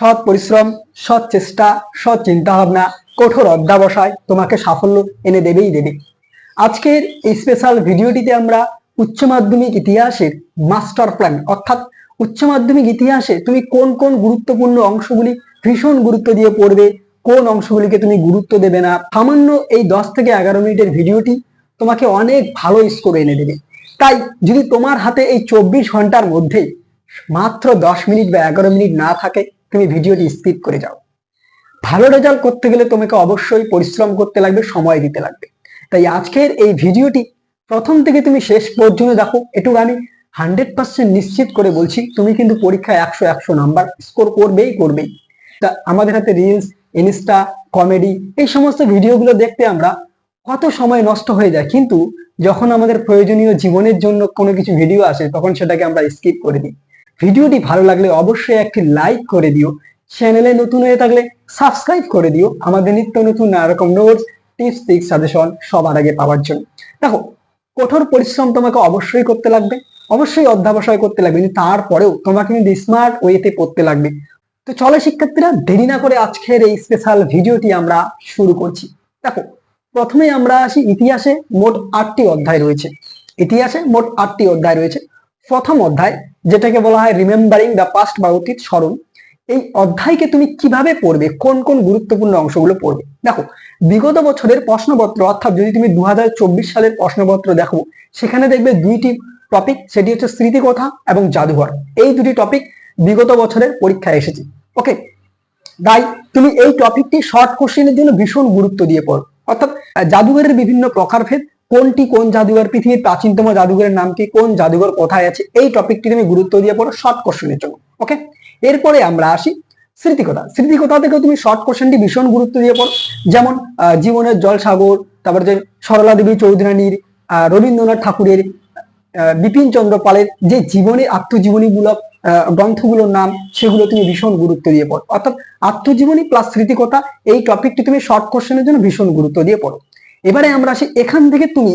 সৎ পরিশ্রম, সৎ চেষ্টা, সৎ চিন্তা ভাবনা কঠোর অধ্যাবসায় তোমাকে সাফল্য এনে দেবেই দেবে। আজকের এই স্পেশাল ভিডিওটিতে আমরা উচ্চ মাধ্যমিক ইতিহাসের মাস্টার প্ল্যান অর্থাৎ উচ্চ মাধ্যমিক ইতিহাসে তুমি কোন কোন গুরুত্বপূর্ণ অংশগুলি ভীষণ গুরুত্ব দিয়ে পড়বে, কোন অংশগুলিকে তুমি গুরুত্ব দেবে না, সামান্য এই দশ থেকে এগারো মিনিটের ভিডিওটি তোমাকে অনেক ভালো স্কোর এনে দেবে। তাই যদি তোমার হাতে এই চব্বিশ ঘণ্টার মধ্যে মাত্র দশ মিনিট বা এগারো মিনিট না থাকে তুমি ভিডিওটি স্কিপ করে যাও। ভালো রেজাল্ট করতে গেলে তোমাকে অবশ্যই পরিশ্রম করতে লাগবে, সময় দিতে লাগবে। তাই আজকের এই ভিডিওটি প্রথম থেকে তুমি শেষ পর্যন্ত দেখো, এটুকু আমি হান্ড্রেড পার্সেন্ট নিশ্চিত করে বলছি, তুমি কিন্তু পরীক্ষায় একশো একশো নাম্বার স্কোর করবেই করবেই। তা আমাদের হাতে রিলস ইনস্টা কমেডি এই সমস্ত ভিডিওগুলো দেখতে আমরা কত সময় নষ্ট হয়ে যায়, কিন্তু যখন আমাদের প্রয়োজনীয় জীবনের জন্য কোনো কিছু ভিডিও আসে, তখন সেটাকে আমরা স্কিপ করে দিই। ভিডিওটি ভালো লাগলে অবশ্যই একটি লাইক করে দিও। চ্যানেলে নতুন হয়ে থাকলে সাবস্ক্রাইব করে দিও। আমাদের নিত্য নতুন নানা রকম নোটস টিপস টিক্স সাজেশন সবার আগে পাওয়ার জন্য। দেখো, কঠোর পরিশ্রম তোমাকে অবশ্যই করতে লাগবে। অবশ্যই অধ্যাবসায় করতে লাগবে। কিন্তু তারপরেও তোমাকে কিন্তু স্মার্ট ওয়েতে পড়তে লাগবে। তো চলো শিক্ষার্থীরা, দেরি না করে আজকের এই স্পেশাল ভিডিওটি আমরা শুরু করছি। দেখো, প্রথমে আমরা আসি ইতিহাসে। মোট আটটি অধ্যায় রয়েছে। ইতিহাসে মোট আটটি অধ্যায় রয়েছে। প্রথম অধ্যায়, যেটাকে বলা হয় রিমেম্বারিং দ্য পাস্ট বা অতীত স্মরণ, এই অধ্যায়কে তুমি কীভাবে পড়বে? কোন কোন গুরুত্বপূর্ণ অংশগুলো পড়বে? দেখো, বিগত বছরের প্রশ্নপত্র, অর্থাৎ যদি তুমি দু সালের প্রশ্নপত্র দেখো, সেখানে দেখবে দুইটি টপিক সেটি হচ্ছে স্মৃতিকথা এবং জাদুঘর। এই দুটি টপিক বিগত বছরের পরীক্ষায় এসেছে। ওকে তাই তুমি এই টপিকটি শর্ট কোশ্চেনের জন্য ভীষণ গুরুত্ব দিয়ে পড়ো। অর্থাৎ জাদুঘরের বিভিন্ন প্রকারভেদ কোনটি কোন জাদুঘর পৃথিবীর প্রাচীনতম জাদুঘরের নাম কি? কোন জাদুঘর কোথায় আছে? এই টপিকটি তুমি গুরুত্ব দিয়ে পড়ো শর্ট কোশ্চেনের জন্য ওকে এরপরে আমরা আসি স্মৃতিকথা। স্মৃতিকথা থেকে তুমি শর্ট কোশ্চেনটি ভীষণ গুরুত্ব দিয়ে পড়ো। যেমন জীবনের জলসাগর, তারপরে যে সরলা দেবী চৌধুরানীর রবীন্দ্রনাথ ঠাকুরের বিপিন চন্দ্র পালের যে জীবনী, আত্মজীবনীমূলক গ্রন্থগুলোর নাম, সেগুলো তুমি ভীষণ গুরুত্ব দিয়ে পড়ো। অর্থাৎ আত্মজীবনী প্লাস স্মৃতিকথা, এই টপিকটি তুমি শর্ট কোশ্চেনের জন্য ভীষণ গুরুত্ব দিয়ে পড়ো। এবারে আমরা আসি এখান থেকে তুমি,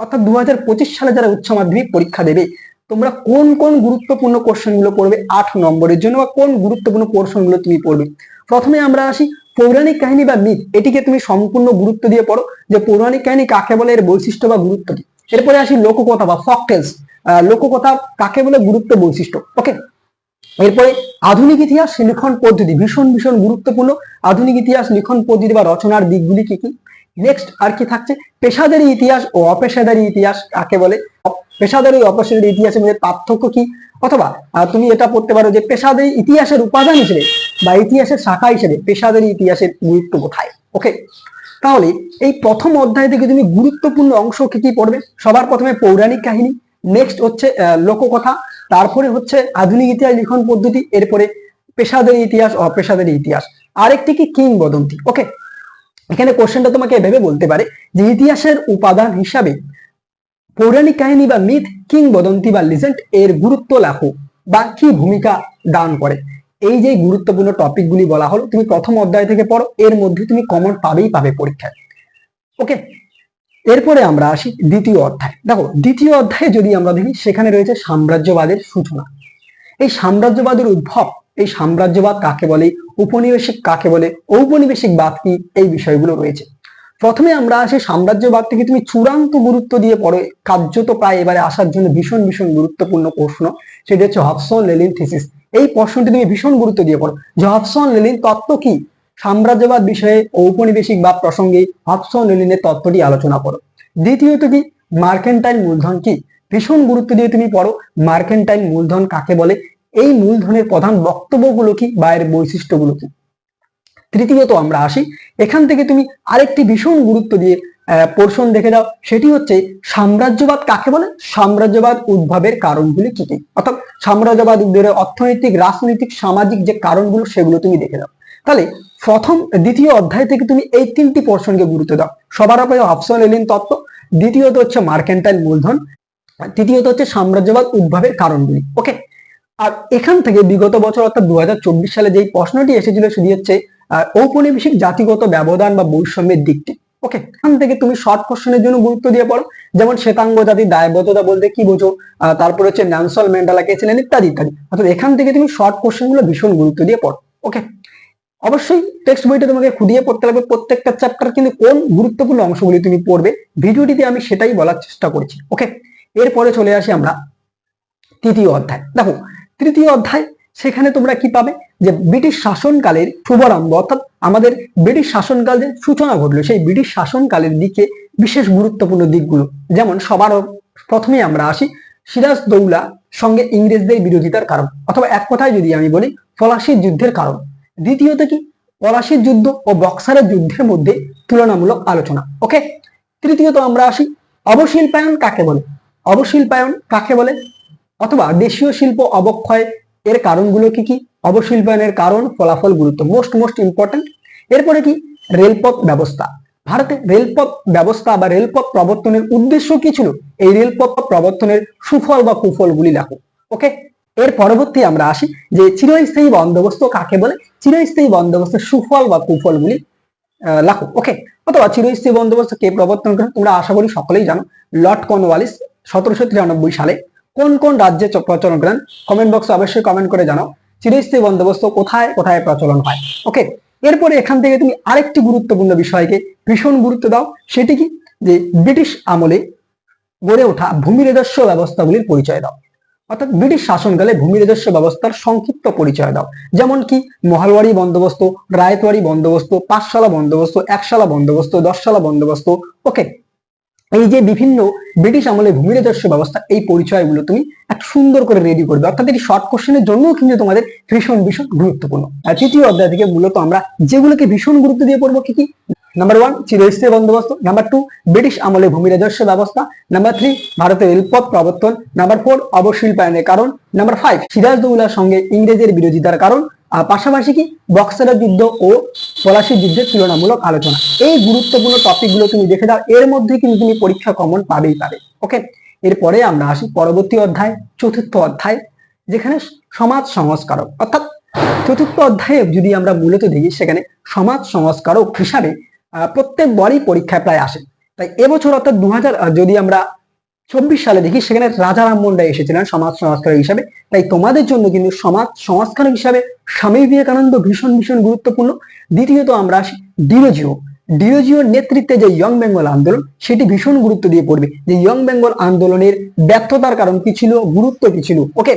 অর্থাৎ দু হাজার পঁচিশ সালে যারা উচ্চ মাধ্যমিক পরীক্ষা দেবে, তোমরা কোন কোন গুরুত্বপূর্ণ কোশ্চেনগুলো পড়বে আট নম্বরের জন্য বা কোন গুরুত্বপূর্ণ পোর্শনগুলো তুমি পড়বে? প্রথমে আমরা আসি পৌরাণিক কাহিনী বা মিথ এটিকে তুমি সম্পূর্ণ গুরুত্ব দিয়ে পড়ো যে পৌরাণিক কাহিনী কাকে বলে, এর বৈশিষ্ট্য বা গুরুত্ব কি? এরপরে আসি লোককথা বা ফকটেলস লোককথা কাকে বলে গুরুত্ব বৈশিষ্ট্য? ওকে এরপরে আধুনিক ইতিহাস, লিখন পদ্ধতি, ভীষণ ভীষণ গুরুত্বপূর্ণ। আধুনিক ইতিহাস, লিখন পদ্ধতি বা রচনার দিকগুলি কি কি? নেক্সট আর কি থাকছে? পেশাদারি ইতিহাস ও অপেশাদারি ইতিহাস কাকে বলে? পেশাদারি অপেশাদারি ইতিহাসের মধ্যে পার্থক্য কি? অথবা তুমি এটা পড়তে পারো যে পেশাদারি ইতিহাসের উপাদান হিসেবে বা ইতিহাসের শাখা হিসেবে পেশাদারি ইতিহাসের গুরুত্ব কোথায়? ওকে তাহলে এই প্রথম অধ্যায় থেকে তুমি গুরুত্বপূর্ণ অংশ কি কি পড়বে? সবার প্রথমে পৌরাণিক কাহিনী নেক্সট হচ্ছে লোককথা, তারপরে হচ্ছে আধুনিক ইতিহাস, লিখন পদ্ধতি, এরপরে পেশাদারি ইতিহাস, অপেশাদারি ইতিহাস। আরেকটি কি? কিংবদন্তি। ওকে এখানে কোশ্চেনটা তোমাকে ভেবে বলতে পারে যে ইতিহাসের উপাদান হিসাবে পৌরাণিক কাহিনী বা মিথ কিংবদন্তি বা লিজেন্ড এর গুরুত্ব লেখো বা কি ভূমিকা দান করে। এই যে গুরুত্বপূর্ণ টপিকগুলি বলা হলো, তুমি প্রথম অধ্যায় থেকে পড়ো, এর মধ্যে তুমি কমন পাবেই পাবে পরীক্ষায়। ওকে এরপরে আমরা আসি দ্বিতীয় অধ্যায়। দেখো, দ্বিতীয় অধ্যায়ে যদি আমরা দেখি, সেখানে রয়েছে সাম্রাজ্যবাদের সূচনা। এই সাম্রাজ্যবাদের উদ্ভব এই সাম্রাজ্যবাদ কাকে বলে? উপনিবেশিক কাকে বলে? ঔপনিবেশিক বাদ কি? এই বিষয়গুলো রয়েছে। প্রথমে আমরা আসি সাম্রাজ্যবাদ থেকে তুমি চূড়ান্ত গুরুত্ব দিয়ে পড়ো। কার্যত প্রায় এবারে আসার জন্য ভীষণ ভীষণ গুরুত্বপূর্ণ প্রশ্ন। সেটি হচ্ছে হবসন লেলিন থিসিস এই প্রশ্নটি তুমি ভীষণ গুরুত্ব দিয়ে পড়ো। যে হবসন লেলিন তত্ত্ব কি? সাম্রাজ্যবাদ বিষয়ে ঔপনিবেশিক বা প্রসঙ্গে হবসন লেলিনের তত্ত্বটি আলোচনা করো। দ্বিতীয়ত কি? মার্কেন্টাইল মূলধন কি? ভীষণ গুরুত্ব দিয়ে তুমি পড়ো। মার্কেন্টাইল মূলধন কাকে বলে? এই মূলধনের প্রধান বক্তব্যগুলো কি? বা এর বৈশিষ্ট্যগুলো কি? তৃতীয়ত আমরা আসি, এখান থেকে তুমি আরেকটি ভীষণ গুরুত্ব দিয়ে পোর্শন দেখে দাও সেটি হচ্ছে সাম্রাজ্যবাদ কাকে বলে? সাম্রাজ্যবাদ উদ্ভবের কারণগুলি কি কি? অর্থাৎ সাম্রাজ্যবাদ উদ্ভবের অর্থনৈতিক, রাজনৈতিক, সামাজিক যে কারণগুলো, সেগুলো তুমি দেখে দাও তাহলে প্রথম, দ্বিতীয় অধ্যায় থেকে তুমি এই তিনটি পোর্শনকে গুরুত্ব দাও। সবার আগে অপশন এলিন তত্ত্ব, দ্বিতীয়ত হচ্ছে মার্কেন্টাইল মূলধন, তৃতীয়ত হচ্ছে সাম্রাজ্যবাদ উদ্ভবের কারণগুলি। ওকে আর এখান থেকে বিগত বছর অর্থাৎ দু হাজার চব্বিশ সালে যেই প্রশ্নটি এসেছিল সেটি হচ্ছে ঔপনিবেশিক জাতিগত ব্যবধান বা বৈষম্যের দিকটি। ওকে এখান থেকে তুমি শর্ট কোশ্চেনের জন্য গুরুত্ব দিয়ে পড়ো। যেমন শ্বেতাঙ্গ জাতির দায়বদ্ধতা বলতে কি বোঝো? তারপরে হচ্ছে ন্যানসল ম্যান্ডেলা কে ছিলেন? ইত্যাদি ইত্যাদি। অর্থাৎ এখান থেকে তুমি শর্ট কোশ্চেনগুলো ভীষণ গুরুত্ব দিয়ে পড়ো। ওকে অবশ্যই টেক্সট বইটা তোমাকে খুদিয়ে পড়তে লাগবে প্রত্যেকটা চ্যাপ্টার কিন্তু কোন গুরুত্বপূর্ণ অংশগুলি তুমি পড়বে, ভিডিওটিতে আমি সেটাই বলার চেষ্টা করেছি। ওকে এরপরে চলে আসি আমরা তৃতীয় অধ্যায়। দেখো তৃতীয় অধ্যায়, সেখানে তোমরা কি পাবে? যে ব্রিটিশ শাসনকালের শুভারম্ভ, অর্থাৎ আমাদের ব্রিটিশ শাসনকাল যে সূচনা ঘটলো, সেই ব্রিটিশ শাসনকালের দিকে বিশেষ গুরুত্বপূর্ণ দিকগুলো। যেমন সবার প্রথমে আমরা আসি, সিরাজ দৌলা সঙ্গে ইংরেজদের বিরোধিতার কারণ, অথবা এক কথায় যদি আমি বলি, পলাশির যুদ্ধের কারণ। দ্বিতীয়ত কি? পলাশির যুদ্ধ ও বক্সারের যুদ্ধের মধ্যে তুলনামূলক আলোচনা, ওকে? তৃতীয়ত আমরা আসি, অবশিল্পায়ন কাকে বলে? অবশিল্পায়ন কাকে বলে? অথবা দেশীয় শিল্প অবক্ষয় এর কারণগুলো কি কি? অবশিল্পায়নের কারণ, ফলাফল গুরুত্ব মোস্ট মোস্ট ইম্পর্টেন্ট এরপরে কি? রেলপথ ব্যবস্থা। ভারতে রেলপথ ব্যবস্থা বা রেলপথ প্রবর্তনের উদ্দেশ্য কি ছিল? এই রেলপথ প্রবর্তনের সুফল বা কুফলগুলি লেখো। ওকে এর পরবর্তী আমরা আসি যে চিরস্থায়ী বন্দোবস্ত কাকে বলে? চিরস্থায়ী বন্দোবস্তের সুফল বা কুফলগুলি লেখো। ওকে অথবা চিরস্থায়ী বন্দোবস্ত কে প্রবর্তন করে? তোমরা আশা করি সকলেই জানো। লর্ড কর্নওয়ালিস সতেরোশো তিরানব্বই সালে কোন কোন রাজ্যে প্রচলন করেন? কমেন্ট বক্সে অবশ্যই কমেন্ট করে জানাও। চিরস্থায়ী বন্দোবস্ত কোথায় কোথায় প্রচলন হয়? ওকে এরপরে এখান থেকে তুমি আরেকটি গুরুত্বপূর্ণ বিষয়কে ভীষণ গুরুত্ব দাও। সেটি কি? যে ব্রিটিশ আমলে গড়ে ওঠা ভূমি রেজস্ব ব্যবস্থাগুলির পরিচয় দাও। অর্থাৎ ব্রিটিশ শাসনকালে ভূমি রেজস্ব ব্যবস্থার সংক্ষিপ্ত পরিচয় দাও। যেমন কি মহালওয়ারি বন্দোবস্ত, রায়তওয়ারি বন্দোবস্ত, পাঁচশালা বন্দোবস্ত, একশালা বন্দোবস্ত, দশশালা বন্দোবস্ত। ওকে এই যে বিভিন্ন ব্রিটিশ আমলে ভূমি রাজস্ব ব্যবস্থা, এই পরিচয়গুলো তুমি এক সুন্দর করে রেডি করবে। অর্থাৎ এটি শর্ট কোশ্চেনের জন্য কিন্তু তোমাদের ভীষণ ভীষণ গুরুত্বপূর্ণ। আর তৃতীয় অধ্যায় থেকে মূলত আমরা যেগুলোকে ভীষণ গুরুত্ব দিয়ে পড়ব কি কি? নাম্বার ওয়ান চিরস্থায়ী বন্দোবস্ত। নাম্বার টু ব্রিটিশ আমলে ভূমি রাজস্ব ব্যবস্থা। নাম্বার থ্রি ভারতের রেলপথ প্রবর্তন। নাম্বার ফোর অবশিল্পায়নের কারণ। নাম্বার ফাইভ সিরাজদৌলার সঙ্গে ইংরেজের বিরোধিতার কারণ। আর পাশাপাশি কি? বক্সারের যুদ্ধ ও পলাশির যুদ্ধের তুলনামূলক আলোচনা। এই গুরুত্বপূর্ণ টপিকগুলো তুমি দেখে দাও, এর মধ্যে কিন্তু তুমি পরীক্ষা কমন পাবেই পাবে ওকে এরপরে আমরা আসি পরবর্তী অধ্যায়, চতুর্থ অধ্যায়, যেখানে সমাজ সংস্কারক। অর্থাৎ চতুর্থ অধ্যায়ে যদি আমরা মূলত দেখি, সেখানে সমাজ সংস্কারক হিসাবে প্রত্যেকবারই পরীক্ষায় প্রায় আসে। তাই এবছর অর্থাৎ দু হাজার যদি আমরা চব্বিশ সালে দেখি সেখানে রাজা রামমোহন রায় এসেছিলেন সমাজ সংস্কারক হিসাবে। তাই তোমাদের জন্য কিন্তু সমাজ সংস্কারক হিসাবে স্বামী বিবেকানন্দ ভীষণ ভীষণ গুরুত্বপূর্ণ। দ্বিতীয়ত আমরা আসি ডিরোজিও। ডিরোজিওর নেতৃত্বে যে ইয়ং বেঙ্গল আন্দোলন, সেটি ভীষণ গুরুত্ব দিয়ে পড়বে। যে ইয়ং বেঙ্গল আন্দোলনের ব্যর্থতার কারণ কি ছিল, গুরুত্ব কি ছিল? ওকে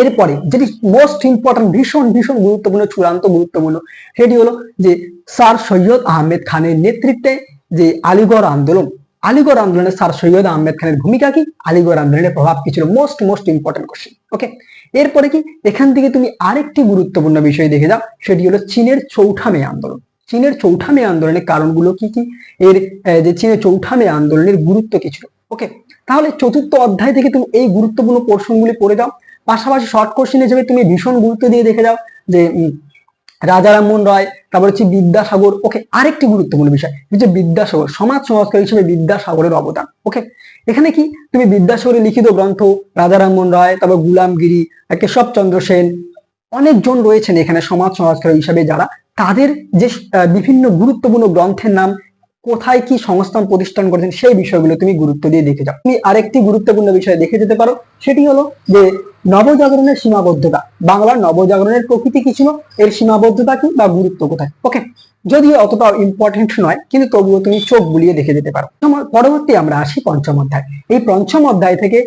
এরপরে যেটি মোস্ট ইম্পর্টেন্ট ভীষণ ভীষণ গুরুত্বপূর্ণ, চূড়ান্ত গুরুত্বপূর্ণ, সেটি হলো যে স্যার সৈয়দ আহমেদ খানের নেতৃত্বে যে আলিগড় আন্দোলন আলিগড় আন্দোলনে স্যার সৈয়দ আহমেদ খানের ভূমিকা কি? আলিগড় আন্দোলনের প্রভাব কি ছিল? Most most important question okay এরপরে কি? এখান থেকে তুমি আরেকটি গুরুত্বপূর্ণ বিষয় দেখে যাও, সেটি হলো চীনের চৌঠা মে আন্দোলন। চীনের চৌঠা মে আন্দোলনের কারণগুলো কি কি? এর যে চীনের চৌঠা মে আন্দোলনের গুরুত্ব কি ছিল? ওকে তাহলে চতুর্থ অধ্যায় থেকে তুমি এই গুরুত্বপূর্ণ পোর্শনগুলি পড়ে যাও। পাশাপাশি শর্ট কোশ্চেন হিসেবে তুমি ভীষণ গুরুত্ব দিয়ে দেখে যাও যে উম, রাজা রায় তারপর হচ্ছে বিদ্যাসাগর ওকে আরেকটি গুরুত্বপূর্ণ বিষয় যে বিদ্যাসাগর সমাজ সংস্কার হিসেবে বিদ্যাসাগরের অবদান ওকে এখানে কি তুমি বিদ্যাসাগরের লিখিত গ্রন্থ রাজা রামমোহন রায় তারপর গুলামগিরি কেশবচন্দ্র সেন অনেকজন রয়েছেন এখানে সমাজ সংস্কার হিসাবে যারা তাদের যে বিভিন্ন গুরুত্বপূর্ণ গ্রন্থের নাম কোথায় কি সংস্থান প্রতিষ্ঠান করেছেন সেই বিষয়গুলো তুমি গুরুত্ব দিয়ে দেখে যাও। তুমি আরেকটি গুরুত্বপূর্ণ বিষয় দেখে যেতে পারো সেটি হলো যে নবজাগরণের সীমাবদ্ধতা। বাংলার নবজাগরণের প্রকৃতি কি ছিল? এর সীমাবদ্ধতা কি বা গুরুত্ব কোথায়? ওকে যদিও অতটা ইম্পর্টেন্ট নয়, কিন্তু তবুও তুমি চোখ বুলিয়ে দেখে যেতে পারো। পরবর্তী আমরা আসি পঞ্চম অধ্যায়। এই পঞ্চম অধ্যায় থেকে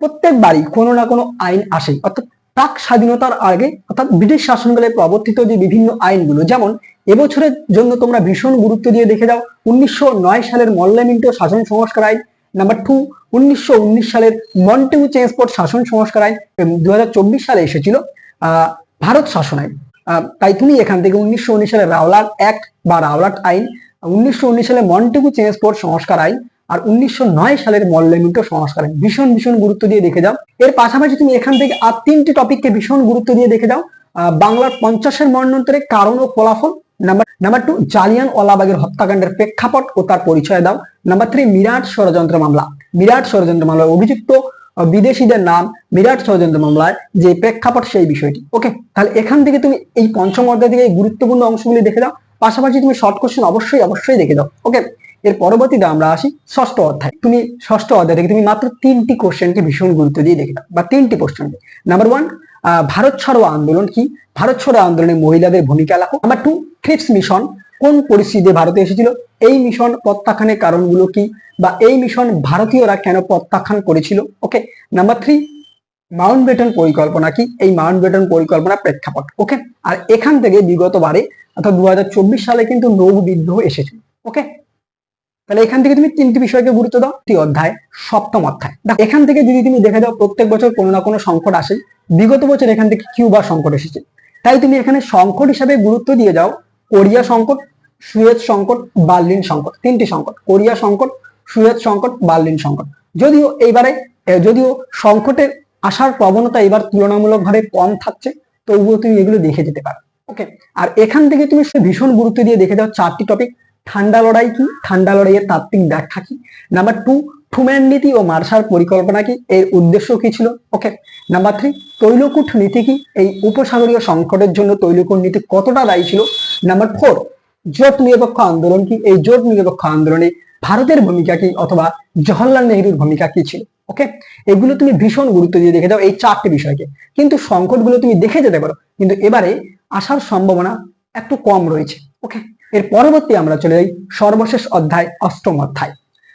প্রত্যেকবারই কোনো না কোনো আইন আসে। অর্থাৎ প্রাক স্বাধীনতার আগে, অর্থাৎ ব্রিটিশ শাসনকালে প্রবর্তিত যে বিভিন্ন আইনগুলো, যেমন এবছরের জন্য তোমরা ভীষণ গুরুত্ব দিয়ে দেখে যাও, উনিশশো নয় সালের মল্লামিন্টো শাসন সংস্কার আইন নাম্বার টু উনিশশো উনিশ সালের মন্টেগু চেঞ্জপোর্ট শাসন সংস্কার আইন দু হাজার চব্বিশ সালে এসেছিল ভারত শাসন আইন। তাই তুমি এখান থেকে উনিশশো উনিশ সালের রাওলাট অ্যাক্ট বা রাওলাট আইন, উনিশশো উনিশ সালে মন্টেগু চেঞ্জপোর্ট সংস্কার আইন আর উনিশশো নয় সালের মল্লমিন্টো সংস্কার আইন। ভীষণ ভীষণ গুরুত্ব দিয়ে দেখে যাও। এর পাশাপাশি তুমি এখান থেকে আর তিনটি টপিককে ভীষণ গুরুত্ব দিয়ে দেখে যাও বাংলার পঞ্চাশের মর্ণান্তরে কারণ ও ফলাফল নাম্বার টু জালিয়ান ওয়ালাবাগের হত্যাকাণ্ডের প্রেক্ষাপট ও তার পরিচয় দাও। নাম্বার থ্রি মিরাট ষড়যন্ত্র মামলা মিরাট ষড়যন্ত্র মামলায় অভিযুক্ত বিদেশিদের নাম মিরাট ষড়যন্ত্র মামলায় যে প্রেক্ষাপট সেই বিষয়টি। ওকে তাহলে এখান থেকে তুমি এই পঞ্চম অধ্যায় থেকে এই গুরুত্বপূর্ণ অংশগুলি দেখে দাও পাশাপাশি তুমি শর্ট কোশ্চেন অবশ্যই অবশ্যই দেখে দাও ওকে এর পরবর্তীতে আমরা আসি ষষ্ঠ অধ্যায়। তুমি ষষ্ঠ অধ্যায় থেকে তুমি মাত্র তিনটি কোশ্চেনকে ভীষণ গুরুত্ব দিয়ে দেখে দাও বা তিনটি কোশ্চেন নাম্বার ওয়ান ভারত ছাড়ো আন্দোলন কি? ভারত ছাড়ো আন্দোলনে মহিলাদের ভূমিকা লেখো নাম্বার টু ক্রিপস মিশন কোন পরিস্থিতিতে ভারতে এসেছিল? এই মিশন প্রত্যাখ্যানের কারণগুলো কি? বা এই মিশন ভারতীয়রা কেন প্রত্যাখ্যান করেছিল? Okay number three Mountbatten পরিকল্পনা কি? এই মাউন্ট বেটন পরিকল্পনা প্রেক্ষাপট। ওকে আর এখান থেকে বিগত বারে অর্থাৎ দু হাজার চব্বিশ সালে কিন্তু নৌ বিদ্রোহ এসেছিল ওকে তাহলে এখান থেকে তুমি তিনটি বিষয়কে গুরুত্ব দাও। একটি অধ্যায়, সপ্তম অধ্যায়। দেখো, এখান থেকে যদি তুমি দেখে দাও প্রত্যেক বছর কোনো না কোনো সংকট আসে। বিগত বছর এখান থেকে কিউবা সংকট এসেছে। তাই তুমি এখানে সংকট হিসাবে গুরুত্ব দিয়ে যাও। কোরিয়া সংকট, সুয়েজ সংকট, বার্লিন সংকট। তিনটি সংকট, কোরিয়া সংকট, সুয়েজ সংকট, বার্লিন সংকট। যদিও এইবারে যদিও সংকটের আসার প্রবণতা এবার তুলনামূলকভাবে কম থাকছে, তবুও তুমি এগুলো দেখে যেতে পারো। ওকে, আর এখান থেকে তুমি ভীষণ গুরুত্ব দিয়ে দেখে দাও চারটি টপিক ঠান্ডা লড়াই কি? ঠান্ডা লড়াইয়ের তাত্ত্বিক ব্যাখ্যা কি? নাম্বার টু ট্রুম্যান নীতি ও মার্শাল পরিকল্পনা কি? এর উদ্দেশ্য কি ছিল? ওকে নাম্বার থ্রি তৈলকূট নীতি কি? এই উপসাগরীয় সংকটের জন্য তৈলকূট নীতি কতটা দায়ী ছিল? নাম্বার ফোর জোট নিরপেক্ষ আন্দোলন কি? এই জোট নিরপেক্ষ আন্দোলনে ভারতের ভূমিকা কি? অথবা জওহরলাল নেহরুর ভূমিকা কি ছিল? ওকে এগুলো তুমি ভীষণ গুরুত্ব দিয়ে দেখে দাও এই চারটি বিষয়কে। কিন্তু সংকটগুলো তুমি দেখে যেতে পারো। কিন্তু এবারে আসার সম্ভাবনা একটু কম রয়েছে। ওকে এর পরবর্তী আমরা চলে যাই সর্বশেষ অধ্যায়, অষ্টম অধ্যায়।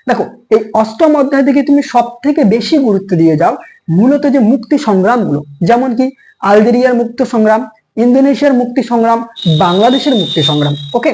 দেখো, এই অষ্টম অধ্যায় থেকে তুমি সব থেকে বেশি গুরুত্ব দিয়ে যাও মূলত যে মুক্তি সংগ্রামগুলো। যেমন কি আলজেরিয়ার মুক্ত সংগ্রাম, ইন্দোনেশিয়ার মুক্তি সংগ্রাম, বাংলাদেশের মুক্তি সংগ্রাম, ওকে?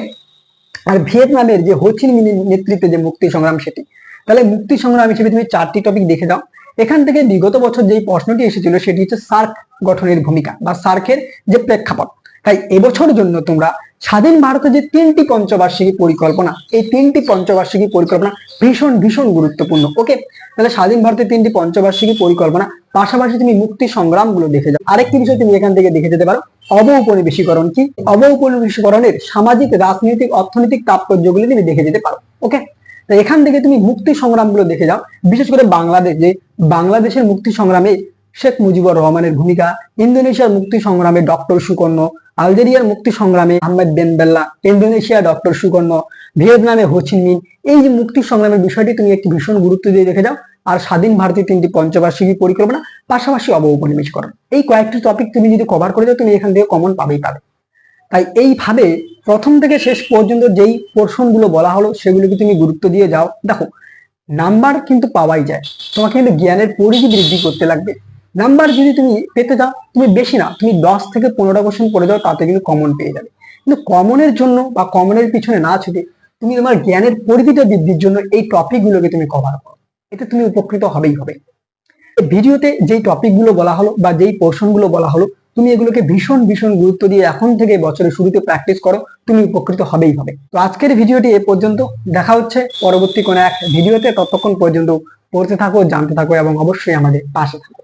আর ভিয়েতনামের যে হোচিন মিনের নেতৃত্বে যে মুক্তি সংগ্রাম সেটি। তাহলে মুক্তি সংগ্রাম হিসেবে তুমি চারটি টপিক দেখে দাও এখান থেকে বিগত বছর যেই প্রশ্নটি এসেছিল সেটি হচ্ছে সার্ক গঠনের ভূমিকা বা সার্কের যে প্রেক্ষাপট। তাই এবছর জন্য তোমরা স্বাধীন ভারতের যে তিনটি পঞ্চবার্ষিকী পরিকল্পনা, এই তিনটি পঞ্চবার্ষিকী পরিকল্পনা ভীষণ ভীষণ গুরুত্বপূর্ণ। ওকে? তাহলে স্বাধীন ভারতের তিনটি পঞ্চবার্ষিকী পরিকল্পনা, পাশাপাশি তুমি মুক্তি সংগ্রামগুলো দেখে যাও। আরেকটি বিষয় তুমি এখান থেকে দেখে যেতে পারো অবৌপনিবেশীকরণ কি? অবৌপনিবেশীকরণের সামাজিক, রাজনৈতিক, অর্থনৈতিক তাৎপর্যগুলি তুমি দেখে যেতে পারো, ওকে? এখান থেকে তুমি মুক্তি সংগ্রামগুলো দেখে যাও, বিশেষ করে বাংলাদেশ, যে বাংলাদেশের মুক্তি সংগ্রামে শেখ মুজিবুর রহমানের ভূমিকা, ইন্দোনেশিয়ার মুক্তি সংগ্রামে ডক্টর সুকর্ণ আলজেরিয়ার মুক্তি সংগ্রামে Ahmed Ben Bella Indonesia doctor Sukarno ভিয়েতনামে Ho Chi Minh এই যে মুক্তি সংগ্রামের বিষয়টি, তুমি একটি ভীষণ গুরুত্ব দিয়ে দেখে যাও। আর স্বাধীন ভারতের তিনটি পঞ্চবার্ষিকী পরিকল্পনা, পাশাপাশি অবৌপনিবেশকরণ এই কয়েকটি টপিক তুমি যদি কভার করে দাও, তুমি এখান থেকে কমন পাবেই পাবে। তাই এইভাবে প্রথম থেকে শেষ পর্যন্ত যেই পোর্শনগুলো বলা হলো, সেগুলোকে তুমি গুরুত্ব দিয়ে যাও। দেখো নাম্বার কিন্তু পাওয়াই যায়। তোমাকে কিন্তু জ্ঞানের পরিধি বৃদ্ধি করতে লাগবে। নাম্বার যদি তুমি পেতে যাও, তুমি বেশি না, তুমি দশ থেকে পনেরো কোশ্চেন পড়ে যাও, তাতে কিন্তু কমন পেয়ে যাবে। কিন্তু কমনের জন্য বা কমনের পিছনে না ছুটে তুমি তোমার জ্ঞানের পরিধিটা বৃদ্ধির জন্য এই টপিক গুলোকে তুমি কভার করো। এতে তুমি উপকৃত হবেই হবে। ভিডিওতে যেই টপিকগুলো বলা হলো বা যেই পোর্শনগুলো বলা হলো, তুমি এগুলোকে ভীষণ ভীষণ গুরুত্ব দিয়ে এখন থেকে বছরের শুরুতে প্র্যাকটিস করো, তুমি উপকৃত হবেই হবে। তো আজকের ভিডিওটি এ পর্যন্ত। দেখা হচ্ছে পরবর্তী কোনো এক ভিডিওতে। ততক্ষণ পর্যন্ত পড়তে থাকো, জানতে থাকো এবং অবশ্যই আমাদের পাশে থাকো।